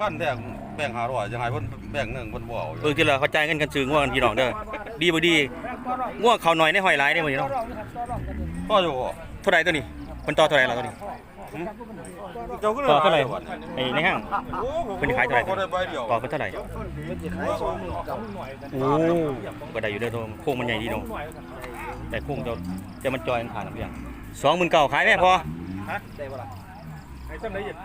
พันแบ่งแบ่งห้าร้อยยังไงเพิ่นแบ่งหนึ่งเพิ่นบ่เอาอยู่เออทีละเขาจ่ายเงินกันซื้อง่วงกันพี่น้องเด้อดีบ่ดีง่วงเขาหน่อยในหอยหลายได้บ่นี่เนาะก็อยู่บ่เท่าไหร่ตัวนี้เพิ่นต่อเท่าไหร่ล่ะตัวนี้เจ้าก็เลยต่อเท่าไหร่หลยวันไอ้ในห้างโอ้ผมเพิ่นขายเท่าไหร่ก็ได้ใบเดียวต่อเพิ่นเท่าไหร่โอ้ก็ได้อยู่เด้อตัวโค้งมันใหญ่ดีเนาะแต่โค้งจะจะมันจอยมันผ่านน้ำเลี้ยง29,000ขายแม่พอฮะได้บ่ล่ะไอ้จำได้ยิน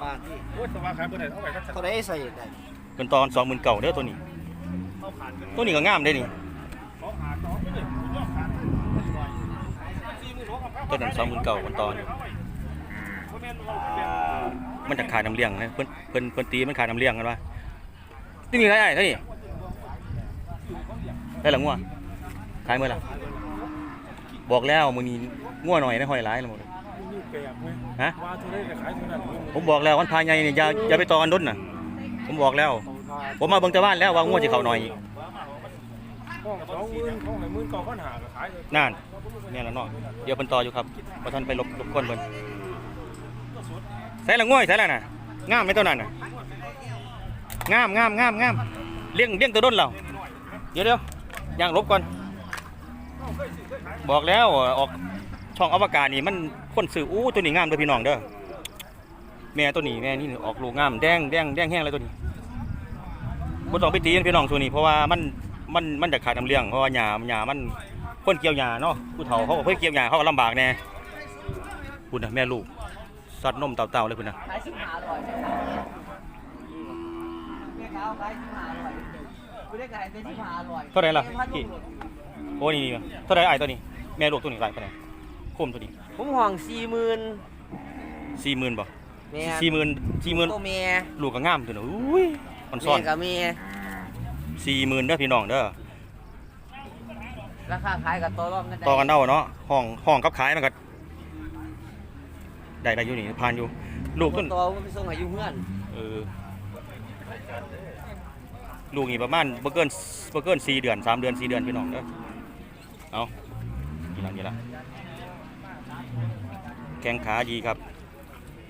ประมาณที่โอ้ยสว่าขายบ่ได้เอาไว้ก็เท่าไรใส่ได้เพิ่นต่อ29,000เด้อตัวนี้เอาผ่านกันตัวนี้ก็งามเด้นี่สองหาสองเลยยอดขาดตัวนั้น29,000เพิ่นต่ออยู่บ่แม่นว่าเป็นมันจะขาดน้ำเลี้ยงนะเพิ่นเพิ่นเพิ่นตีมันขาดน้ำเลี้ยงกันว่าที่นี่ไรไอ้เท่านี้ได้หรืองัวขายเมื่อไหร่บอกแล้วมึงนี่งัวหน่อยนะหอยหลายแล้วหมด นี่แปลกเว้ยฮะ ว่าเท่าไรก็ขายเท่านั้นผมบอกแล้ววันพายใหญ่เนี่ยอย่าอย่าไปต่อกันดุนน่ะ ผมบอกแล้ว ผมมาเบิ่งแตะบ้านแล้วว่างัวสิเข้าหน่อย ห้องสองหมื่นห้องไหนหมื่นเก้าพันหาก็ขายเลยนั่นเนี่ยแล้วเนาะเดี๋ยวเพิ่นต่ออยู่ครับบ่ทันไปรบรบกวนเพิ่นใส่ละงัวใส่ละน่ะงามไหมตัวนั้นน่ะงามงามงามงามเลี้ยงเลี้ยงตัวดุนเราเดี๋ยวเดี๋ยวย่างลบก่อน บอกแล้วออกช่องอวกาศนี่มัน คนสื่ออู้ตัวนี้งามเด้อพี่น้องเด้อแม่ตัวนี้แม่นี่ออกลูกงามแดงแดงแดงแห้งเลยตัวนี้บ่ต้องไปตีนพี่น้องตัวนี้เพราะว่ามันมันมันจะขาดน้ำเลี้ยงเพราะว่าหญ้าหญ้ามันคนเกี่ยวหญ้าเนาะผู้เฒ่าเขาก็เพิ่นเกี่ยวหญ้าเขาก็ลำบากแน่คุณนะแม่ลูกสัดนมเต่าๆเลยคุณนะขายสิบห้าร้อยแม่ค้าขายสิบห้าร้อยไม่ได้ขายเท่าไรล่ะพี่โอ้นี่เท่าไรไอ้ตัวนี้แม่ลูกตัวนี้หลายปาน โคมตัวนี้ผมห่วงสี่หมื่น40,000บ่แม่40,000 40,000ตัวแม่ลูกก็งามตัวน่ะอุ้ยมันซ่แม่อนกับแม่สี่หมื่นเด้อพี่น้องเด้อราคาขายกับตัวรองกันได้ต่อกันเด้าเนาะห้องห้องกับขายมันก็ได้ได้อยู่นี่ผ่านอยู่ลูกต้นตัวมันไปส่งให้อยู่เพื่อนเออลูกนี่ประมาณบ่เกินบ่เกินสี่เดือนสามเดือนสี่เดือนพี่น้องเด้อเอานี่ละนี่ละ แข้งขาดีครับ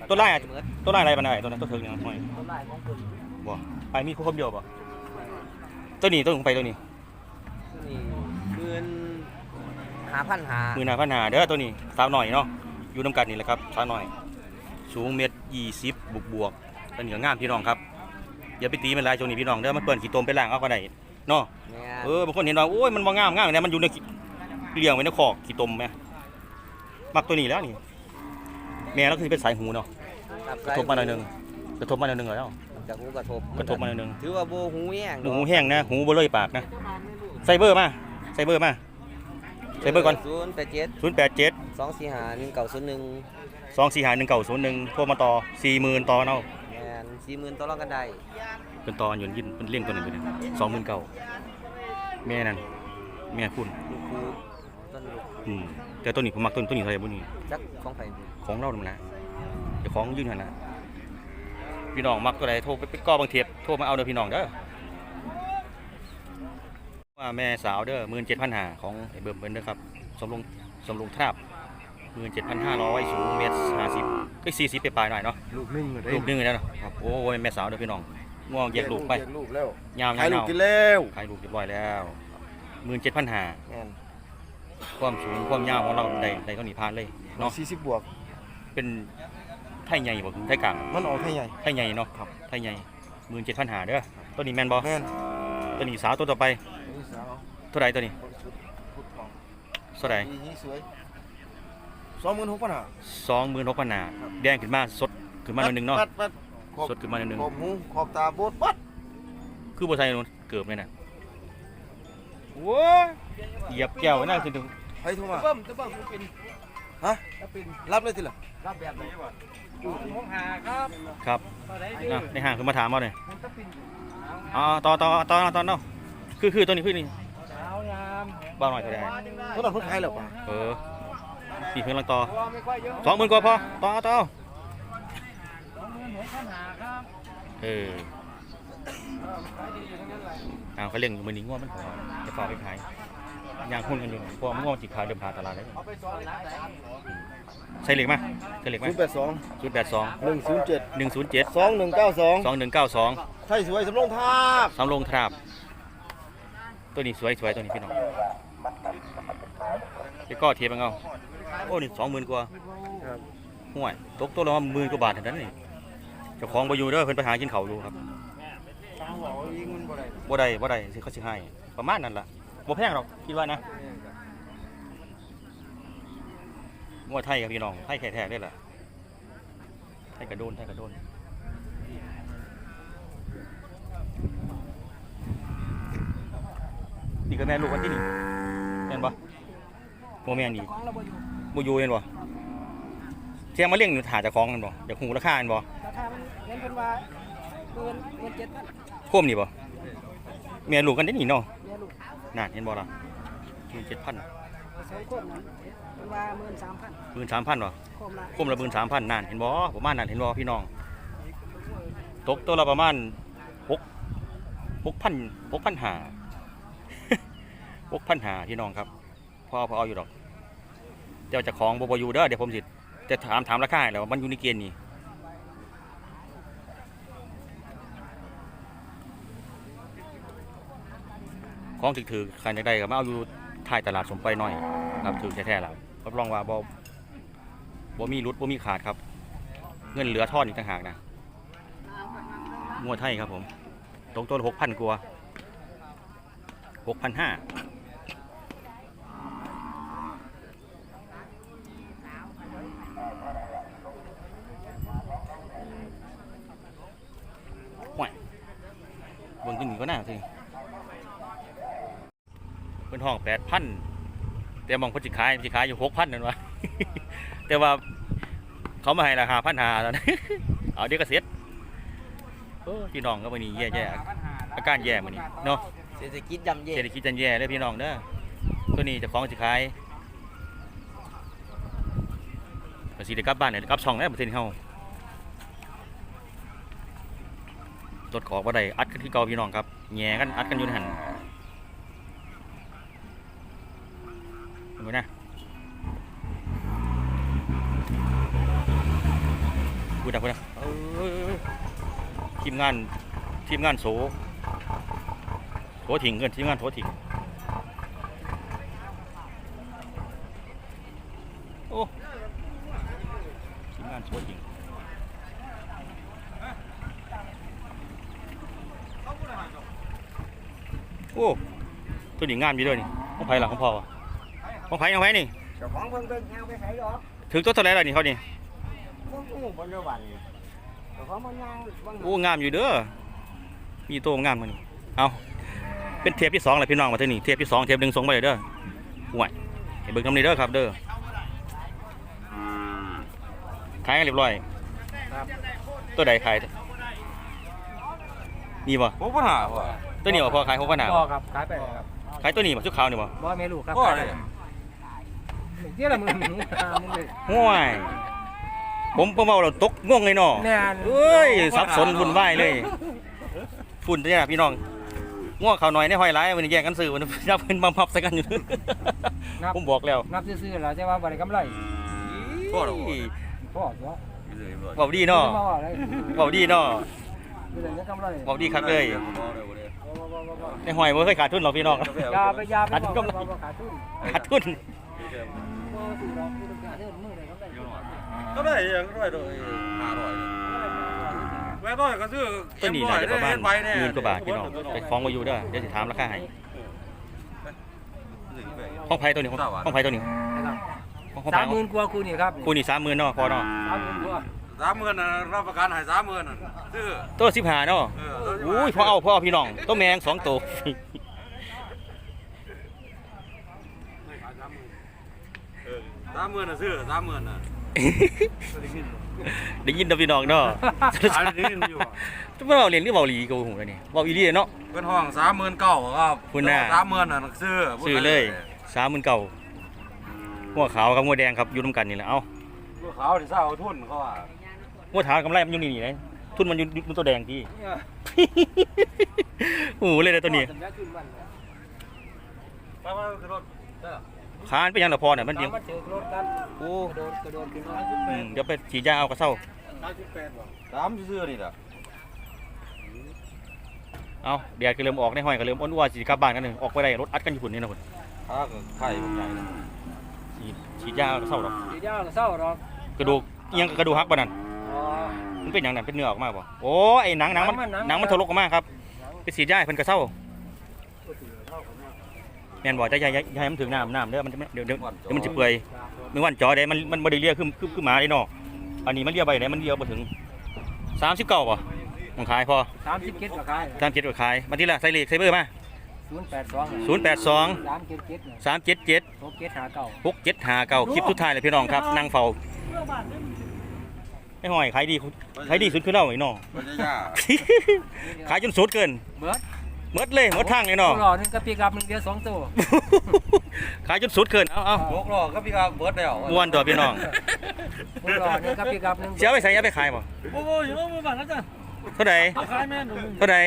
ตัวไล่อะเหมือนตัวไล่อะไรปานใดตัวนั้นตัวเทิงเนี่ยห้อยตัวลายของคุณบ่ไปมีคนเดียวบ่ตัวนี้ตัวของไปตัวนี้นี่หมื่นหาพันหามือหนาพันหาเด้อตัวนี้สาวหน่อยเนาะอยู่น้ำกันนี่แหละครับสาวหน่อย สูงเมตรยี่สิบบวกบวกๆตัวนี้ก็งามพี่น้องครับอย่าไปตีมันหลายช่วงนี้พี่น้องเด้อมันเปิดขี้ตมไปล้างเอาก็ได้เนาะแม่เออบางคนเห็นว่าโอ้ยมันบ่งามงามเนี่ยมันอยู่ในขี้เลี้ยงไว้ในคอกขี้ตมแม่มักตัวนี้แล้วนี่ แม่เราคือเป็นสายหูเนาะกระทบมาหน่อยหนึงกระทบมาหน่อยหนึงแล้วจากหูกระทบกระทบมาหน่อยหนึงถือว่าโบหูแห้งหูแห้งนะหูบ่เลยปากนะใส่เบอร์มาใส่เบอร์มา ใส่เบอร์ก่อน ศูนย์แปดเจ็ดศูนย์แปดเจ็ดสองสี่หาหนึ่งเก้าศูนย์หนึ่งสองสี่หาหนึ่งเก่าศูนย์หนึ่งโทรมาต่อสี่หมื่นต่อเนาะแม่นสี่หมื่นตัวรองกันได้เป็นต่ออยู่ยินเป็นเลี้ยงตัวหนึ่งอยู่เนี่ยสองหมื่นเก่าแม่นั่นแม่คุณลูกคูต้นลูก อืมแต่ตัวนี้ผมมักตัวตัวนี้เท่าไหร่บุนี่จักของไผ่บุญของเรานั่นแหละเดี๋ยวของยื่นหันละพี่น้องมักตัวใดโทรไปไปก้อบางเทียบโทรมาเอาเด้อพี่น้องเด้อว่าแม่สาวเด้อหมื่นเจ็ดพันห้าของไอ้เบิ่มเบิ่นเด้อครับสมลงสมลงทราบหมื่นเจ็ดพันห้าร้อยสูงเมตรห้าสิบก็สี่สิบไปปลายๆหน่อยเนาะลูกนึงเลยลูกหนึงเลยนะโอ้ยแม่สาวเด้อพี่น้องง่วงแยกลูกไปลูกแล้วยาวขายๆลูกๆกินแล้วขายลูกเรียบร้อยแล้วหมื่นเจ็ดพันห้าแม่น ความสูงความยาวของเราได้ได้เท่านี้ผ่านเลยเนาะสี่สิบบวก เป็นไทยใหญ่บ่ไทยกลางมันออกให้ใหญ่ ไทยใหญ่เนาะครับไทยใหญ่หมื่นเจ็ดพันห้าเด้อตัวนี้แมนบอแม่นตัวนี้สาวตัวต่อไปนี่สาวเท่าไหรตัวนี้ชุดพุททองเท่าไหรดีนี้สวยสองหมื่นหกพันห้าสองหมื่นหกพันห้าแดงขึ้นมาสดขึ้นมาหน่อยหนึงเนาะปัดปัดขอบสดขึ้นมาหน่อยหนึงขอบหูขอบตาโบดปัดคือบ่ใช่นู่นเกือบเลยน่ะโว้ย เหยียบแก้วไว้นั่นคือถึงให้โทรมา เบิ้มจะเบิ้มเป็นฮะรับเลยทีละรับแบบไหนหกห้าครับครับตอนไหนนะในห้างคือมาถามเอาเลยอ๋อต่อต่อต่อต่อเนาะคือคือตัวนี้คือนี่สาวยามบ้าหน่อยเท่าไหรตัวนั้นเพิ่งขายแล้วป่ะเออปีเพิ่งลังต่อไม่ค่อยเยอะสองหมื่นกว่าพอต่อต่อสองหมื่นหกพันหาครับเออเอาเขาเลี้ยงอยู่มือนี้ง่วงมันขอจะฝากไปขาย ย่างหุ้นกันอยู่เพราะว่าง่วงจิขายเดิมพาตลาดเลยเอาไปสอนหลายสายใส่เหล็กมาใส่เหล็กมาศูนย์แปดสองศูนย์แปดสองหนึ่งศูนย์เจ็ดหนึ่งศูนย์เจ็ดสองหนึ่งเก้าสองสองหนึ่งเก้าสองไทยสวยสำโรงทาบสำโรงทราบ ตัวนี้สวยสวยตัวนี้พี่น้องไปก็เทียบกันเอาโอ้นี่สองหมื่นกว่าห่วยตกตัวละหมื่นกว่าบาทเท่านั้นนี่เจ้าของไปอยู่เด้อเพิ่นไปหากินเขาวอยู่ครับทางบอกยิงมันบ่ได้บ่ได้บ่ได้สิเขาสิให้ประมาณนั้นล่ะ บ่แพงหรอกคิดว่านะมวยไทยครับพี่น้องไทยแท้ๆเลยล่ะไทยกระโดนไทยกระโดนนี่ก็แม่ลูกกันที่นี่เห็นปะโมแม่นอีกบ่อยู่เห็นบ่เที่ยงมาเลี้ยงอยู่ถาเจะคล้าของกันบ่อยากหูราคากันบ่ราคามันเงินเพิ่นว่าเงินเงินเจ็ดพันโคมนี่บ่แม่ลูกกันที่นี่เนาะ เมียลูกน่าเห็นบ่ล่ะมีเจ็ดพันสองคนนั้นเพิ่นว่าหมื่นสามพันหมื่นสามพันบ่คมละคมละหมื่นสามพันนันเห็นบ่ประมาณนั้นเห็นบ่พี่น้อง ตกตัวละประมาณหกหกพันหกพันหาหกพันหาพี่น้องครับพอพอเอาอยู่ดอก เดี๋ยวจะของบอยู่เด้อเดี๋ยวผมสิจะถามถามราคาแล้วมันอยู่ในเกณฑ์นี้ ของถือถือใครจะได้ก็มาเอาอยู่ท้ายตลาดสมไปหน่อยครับถือแท้ๆแล้วรับรองว่าบ่บ่มีรุดบ่มีขาดครับ เงินเหลือทอดอีกต่างหากนะงวดไทยครับผม ตรงต้นหกพันกว่าหกพันห้าห่วยเบิ่งขึ้นนี่ก็น่าสิ เป็นห้องแปดพันแต่มองเพนจิขายจิขายอยู่หกพันนั่นวะแต่ว่าเขามาให้ราคาพันหาแล้วนะเอาเดี๋ยวก็เสร็จเออพี่น้องก็วันนี้แย่ๆอาการแย่มันนี้เนาะเศรษฐกิจย่ำแย่เศรษฐกิจจันแย่เลยพี่น้องเด้อตัวนี้เจะฟ้าของสิขายก็สิได้กลับบ้านเนี่ยกลับช่องแล้วประเทศเฮาตดขอกบ่ได้อัดกันที่เก่าพี่น้องครับแย่กันอัดกันอยู่ในหันเห็นไหมนะ พูดนะพูดนะเออที มงานทีมงานโสโถถิงเงินทีมงานโถถิงโอ้ทีมงานโถถิงโอ้ตัวนี้งามอยู่ด้วยนี่ของไผ่หลังของพ่อวะของไผ่ยังไผ่นี่เจ้าของเพิ่นเพิ่นเอาไปขายดอกถึงตัวเท่าไหรล่ะนี่เขานี่พวกอู้บ่ได้วัน เจ้าของมันย่างบางโอ้งามอยู่เด้อ มีตัวงามมานี่เอาเป็นเทปที่สองเลยพี่น้องมาเท่านี้เทปที่สองเทปหนึ่งส่งไปเลยเด้อห่วยให้เบิ่งคำนี้เด้อครับเด้อขายกันเรียบร้อยตัวใดขายนี่บ่หกพันห้าพ่อตัวนี้บ่พอขายหกพันหาบ่ครับขายไปเลยครับขายตัวนี้บ่ชุดขาวนี่บ่บ่แม่ลูกครับพ่อขายเลไปยเลยเดี๋ยวละมึงมึงเลยห่วย ผมผมเอาเราตกง่วงเลยเนาะแน่น เอ้ยสับสนวุ่นวายเลยฝุ่นเนี่ยพี่น้องง่วงเขาหน่อยในห้อยร้ายมันแย่งกันซื้อมันยับเพิ่นบังคับใส่กันอยู่นับ ผมบอกแล้วนับซื่อๆแล้วแต่ว่าบ่ได้กำไรพ่อเหรอพ่อพ่อตัวเบาดีเนาะบ่ว่าอะไรเบาดีเนาะบ่ได้กำไรเบาดีครับเลยบ่บ่บ่บ่ในห้อยบ่เคยขาดทุนหรอกพี่น้อง ยาไปยาไปขาดบอกกำไรว่าบ่ขาดทุนขาดทุน บ่ซื้อหรอกซื้อขาดทุนมื้อใด ก็ได้ก็ได้ยังก็ได้โดยห้าร้อยแม่ร้อยก็ซื้อตัวนี้น่าจะประมาณเก็บไว้แหมื่นกว่าบาทพี่น้องไปฟ้องมาอยู่เด้อเดี๋ยวสิถามราคาให้ห้องไผ่ตัวนี้ห้องห้องไผ่ตัวนี้นะครับห้องห้องสาไผ่มหมื่นกว่าคูนี่ครับคู่นี่สามหมื่นเนาะพอเนาะสามหมื่นกว่าสามหมื่นน่ะรับประกันให้สามหมื่นน่ะซื้อตัวสิบห้าเนาะเอออุ้ยพอเอาพอเอาพี่น้องตัวแมงสองตัวเออสามหมื่นน่ะซื้อสามหมื่นน่ะ ได้ยินเด้อพี่น้องเนาะอันนี้มันอยู่จะมาเอาเรียนหรือเบาหลีกูหูเลยนี่เบาอีหลีเนาะเป็นห้องสามหมื่นเก้าครับคุณน่ะสามหมื่นน่ะซื้อซื้อเลยสามหมื่นเก่าหัวขาวกับหัวแดงครับอยู่ร่วมกันนี่แหละเอ้าลูกขาวที่เศร้าทุนเขาว่าหัวขาวกำไรมันอยู่นี่นี่เลยทุนมันอยู่อยู่ตัวแดงที่โอ้โหเลยนะตัวนี้ไปมาขึ้นรถเด้อ ขานเป็นหยังละพอเนี่ยมันเดียงมันเจอรถกันโอ้กระโดดกระโดดขึ้นมาอืมเดี๋ยวไปฉีดยาเอากระเซ้าสามซื่อๆนี่ล่ะเอาแดดก็เริ่มออกในห้อยก็เริ่มอ้วนๆสิกลับบ้านกันหนึ่งออกไปได้รถอัดกันอยู่พุ่นนี่นะพุ่นถ้าก็ไข่บางใหญ่เลยฉีดฉีดยาเอากระเซ้าดอกสียาวเศร้าหรอกกระดูกอิหยังกระดูกหักปะนั่นอ๋อ มันเป็นหยังนั่นเป็นเนื้อออกมาบ่โอ้ไอ้หนังหนังมันหนังมันหนังหนังมันทะลุออกมาครับไปฉีดยาให้เพิ่นกระเซ้าแม่นบอกจะอย่าอย่าอย่าให้มันถึงน้ำน้ำเด้อมันจะไม่เดี๋ยวเดี๋ยวเดี๋ยวมันจะเปื่อยมือวันจอได้มันมันบ่ได้เลียคือคือคือหมาได้เนาะอันนี้มันเลียไปได้มันเลียบ่ถึง39บ่มันขายพอสามสิบเจ็ดราคาตามเจ็ดก็ขายมาที่ละใส่เลขใส่เบอร์มาศูนย์แปดสอง082สามเจ็ดเจ็ด377หกเจ็ดหาเก้าหกเจ็ดหาเก้าคลิปสุดท้ายเลยพี่น้องครับนั่งเฝ้าไม่ห่อยขายดีขายดีสุดคือเราไอ้น้องมันจะยากขายจนสุดเกินเบิร์ดห มดเลยหมดทางเลยตัเนาะวหล่อหนึงกระปีกับหนึ่งเดียวสองตัวขายจนสุดเกินเอาเอายกล้อก็พี่ครับเบิร์ดแล้วม้วนตัวพี่น้องตัวหล่อหนึงกระปีกับหนึ่งเสียไปใส่ยาไปขายบ่โอ้โหอยู่มือบ้านนะจ๊ะเท่าไหร่ขายแม่หนูเท่าไหร่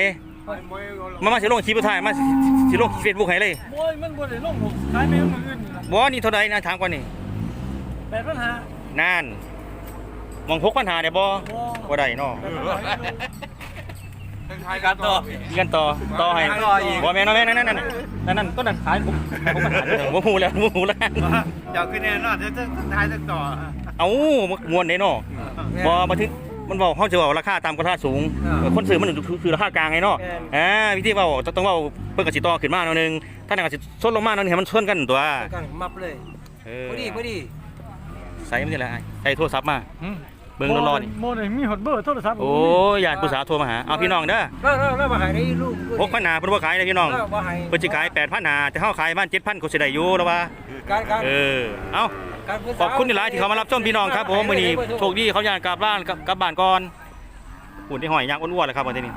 มามาสิลงคลิปสุดท้ายมาสิสิลงเฟซบุ๊กให้เลยโอ้ยมันบ่ได้ลงหกขายแม่มืออื่นนี่ล่ะบ่นี่เท่าไหร่นะถามก่อนนี่แปดปัญหานานมองพกปัญหาได้บ่บ่บ่ได้เนาะขา ยกันต่อมีกันต่อต่อให้ต่ออีก บ่แม่นเนาะแม่นนั่นนั่นนั่นนั่นนั่นต้นนั้นขายผมผมปัญหาเด้อบ่ฮู้แล้วบ่ฮู้แล้วเจ้าขึ้นแน่นอนจะจะท้ายจะต่อเอ้ามวนได้เนาะบ่มาถึงมันบอกเขาจะบอกราคาตามกราคาสูง คนซื้อมันคือราคากลางไงเนาะอ่าวิธีเว้าต้องต้องว้าเพิ่นก็สิตอขึ้นมาหน่อยนึงถ้าหนั่นก็สิซดลงมาหน่อยนึงให้มันชนกันตัวกันมับเลยพอดีพอดีใส่ไมันนี่แหละไอ้ใส่โทรศัพท์มา เบิ่งรอๆนี่โมนี่มีฮอตเบอร์โทรศัพท์โอ้ยญาติผู้สาวโทรมาหาเอาพี่น้องเด้อแล้วแล้วแล้วมาขายได้ลูก6,000หาเพิ่นบ่ขายเลยพี่น้องแล้วมาขายเพิ่นสิขาย8,000หาแต่เฮาขายบ้าน7,000ก็สิได้อยู่แล้วว่าการการเออเอ้าการผู้สาวขอบคุณที่หลายที่เขามารับชมพี่น้องครับผมมื้อนี้โชคดีเขาอยากกลับบ้านกลับกลับบ้านก่อนหุ่นที่หอยยางอ้วนๆเลยครับวันนี้